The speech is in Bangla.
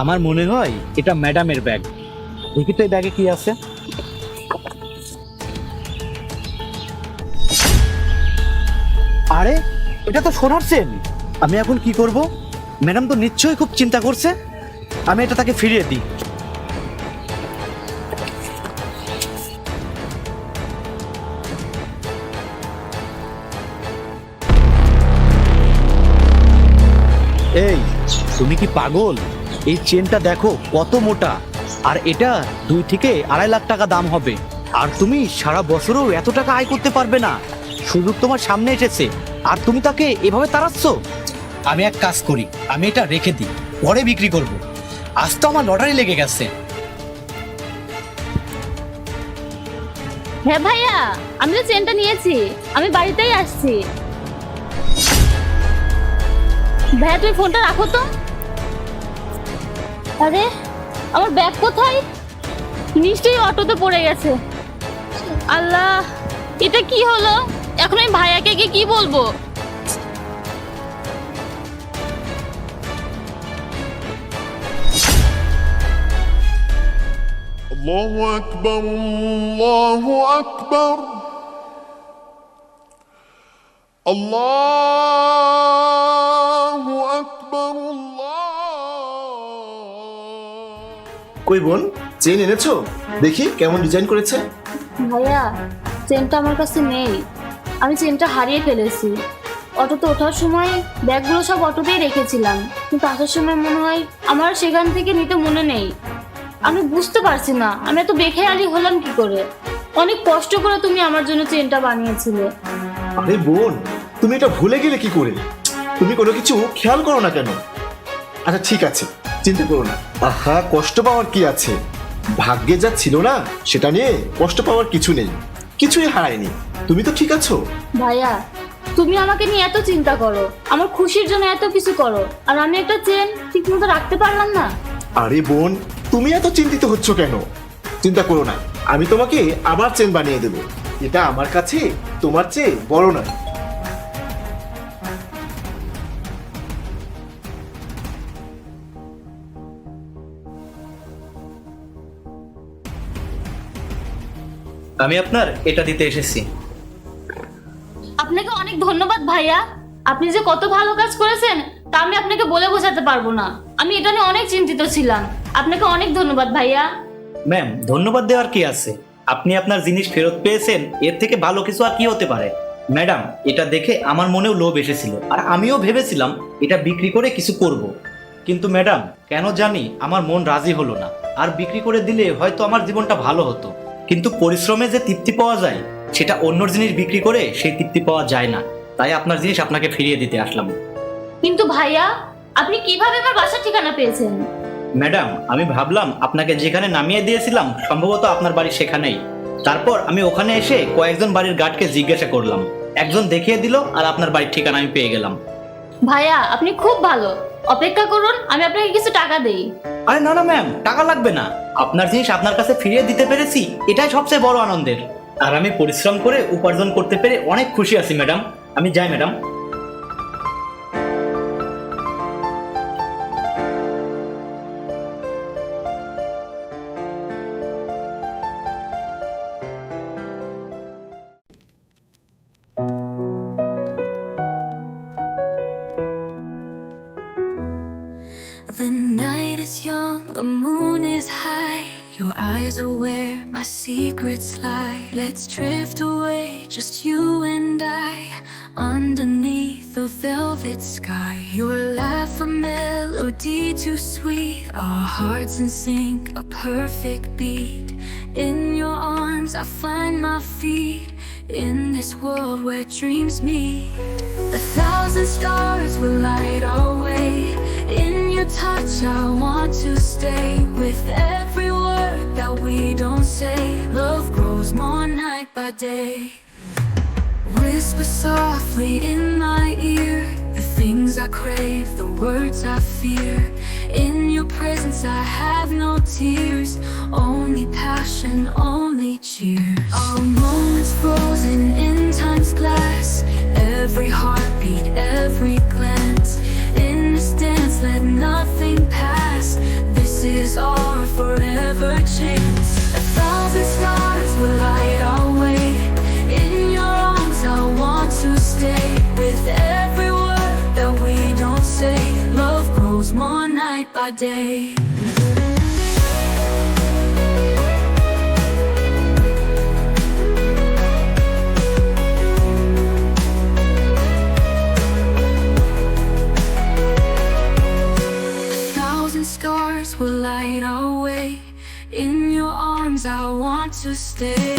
আমার মনে হয় এটা ম্যাডামের ব্যাগ। দেখি তো এই ব্যাগে কি আছে। আরে, এটা তো সোনার চেন। আমি এখন কি করব? ম্যাডাম তো নিশ্চয়ই খুব চিন্তা করছে। আমি এটা তাকে ফিরিয়ে দিই। এই, তুমি কি পাগল? এই চেনটা দেখো কত মোটা। আর এটা দুই থেকে আড়াই লাখ টাকা দাম হবে। আর তুমি সারা বছরও এত টাকা আয় করতে পারবে না। সুযোগ তোমার সামনে এসেছে। আর তুমি তাকে এভাবে তাড়াচ্ছ? আমি এক কাজ করি আমি এটা রেখে দিই পরে বিক্রি করব। আজ তো আমার লটারি লেগে গেছে। হ্যাঁ ভাইয়া আমি তো চেনটা নিয়েছি। আমি বাড়িতেই আসছি। ভাইয়া তুমি ফোনটা রাখো তো। আরে আমার ব্যাগ কোথায় নিশ্চয়ই অটোতে পড়ে গেছে আল্লাহ এটা কি হলো এখন আমি ভাইয়াকে গিয়ে কি বলবো الله أكبر الله أكبر الله কই বোন? চেন এনেছো? দেখি কেমন ডিজাইন করেছে। ভাইয়া চেনটা আমার কাছে নেই। আমি চেনটা হারিয়ে ফেলেছি। অটোতে ওঠার সময় ব্যাগগুলো সব অটোতেই রেখেছিলাম। কিন্তু আসার সময় মনে হয় আমার সেখান থেকে নিতে মনে নেই। আমি বুঝতে পারছি না আমি এত বেখেয়ালি হলাম কি করে? অনেক কষ্ট করে তুমি আমার জন্য চেনটা বানিয়েছিলে। আরে বোন তুমি এটা ভুলে গেলে কি করে? তুমি কোনো কিছু খেয়াল করো না কেন? আচ্ছা ঠিক আছে। চিন্তা করো না। আহা কষ্ট পাওয়ার কি আছে? ভাগ্যে যা ছিল না সেটা নিয়ে কষ্ট পাওয়ার কিছু নেই। কিছুই হারায়নি। তুমি তো ঠিক আছো? ভাইয়া তুমি আমাকে নিয়ে এত চিন্তা করো। আমার খুশির জন্য এত কিছু করো। আর আমি একটা চেন ঠিকমতো রাখতে পারলাম না। আরে বোন তুমি এত চিন্তিত হচ্ছ কেন? চিন্তা করো না। আমি তোমাকে আবার চেন বানিয়ে দেবো। এটা আমার কাছে তোমার চেয়ে বড় নয়। আমি আপনার এটা দিতে এসেছি। আপনাকে অনেক ধন্যবাদ ভাইয়া। আপনি যে কত ভালো কাজ করেছেন তা আমি আপনাকে বলে বোঝাতে পারব না। আমি এটা নিয়ে অনেক চিন্তিত ছিলাম। আপনাকে অনেক ধন্যবাদ ভাইয়া। ম্যাম ধন্যবাদ দেওয়ার কি আছে? আপনি আপনার জিনিস ফেরত পেয়েছেন এর থেকে ভালো কিছু আর কি হতে পারে? ম্যাডাম এটা দেখে আমার মনেও লোভ এসেছিল। আর আমিও ভেবেছিলাম এটা বিক্রি করে কিছু করব। কিন্তু ম্যাডাম কেন জানি আমার মন রাজি হলো না। আর বিক্রি করে দিলে হয়তো আমার জীবনটা ভালো হতো। কিন্তু পরিশ্রমে যে তৃপ্তি পাওয়া যায় সেটা অন্য জিনিস বিক্রি করে সেই তৃপ্তি পাওয়া যায় না। তাই আপনার জিনিস আপনাকে ফিরিয়ে দিতে আসলাম। কিন্তু ভাইয়া আপনি কীভাবে আমার বাসার ঠিকানা পেয়েছেন? ম্যাডাম আমি ভাবলাম আপনাকে যেখানে নামিয়ে দিয়েছিলাম সম্ভবত আপনার বাড়ি সেখানেই। তারপর আমি ওখানে এসে কয়েকজন বাড়ির গার্ডকে জিজ্ঞাসা করলাম। একজন দেখিয়ে দিল আর আপনার বাড়ির ঠিকানা আমি পেয়ে গেলাম। ভাইয়া, আপনি খুব ভালো। অপেক্ষা করুন, আমি আপনাকে কিছু টাকা দেই। আরে না না ম্যাম টাকা লাগবে না। আপনার জিনিস আপনার কাছে ফিরিয়ে দিতে পেরেছি, এটাই সবচেয়ে বড় আনন্দের। আর আমি পরিশ্রম করে উপার্জন করতে পেরে অনেক খুশি আছি ম্যাডাম আমি যাই madam the moon is high. Your eyes are where my secrets lie. Let's drift away, just you and I, underneath the velvet sky. Your laugh a melody too sweet, our hearts in sync, a perfect beat. In your arms, I find my feet. In this world where dreams meet, a thousand stars will light our touch, I want to stay. With every word that we don't say, love grows more night by day. Whisper softly in my ear the things I crave, the words I fear. In your presence, I have no tears, only passion, only cheers. A chance, A thousand stars will light our way. In your arms, I want to stay. With every word that we don't say, love grows more night by day. To stay.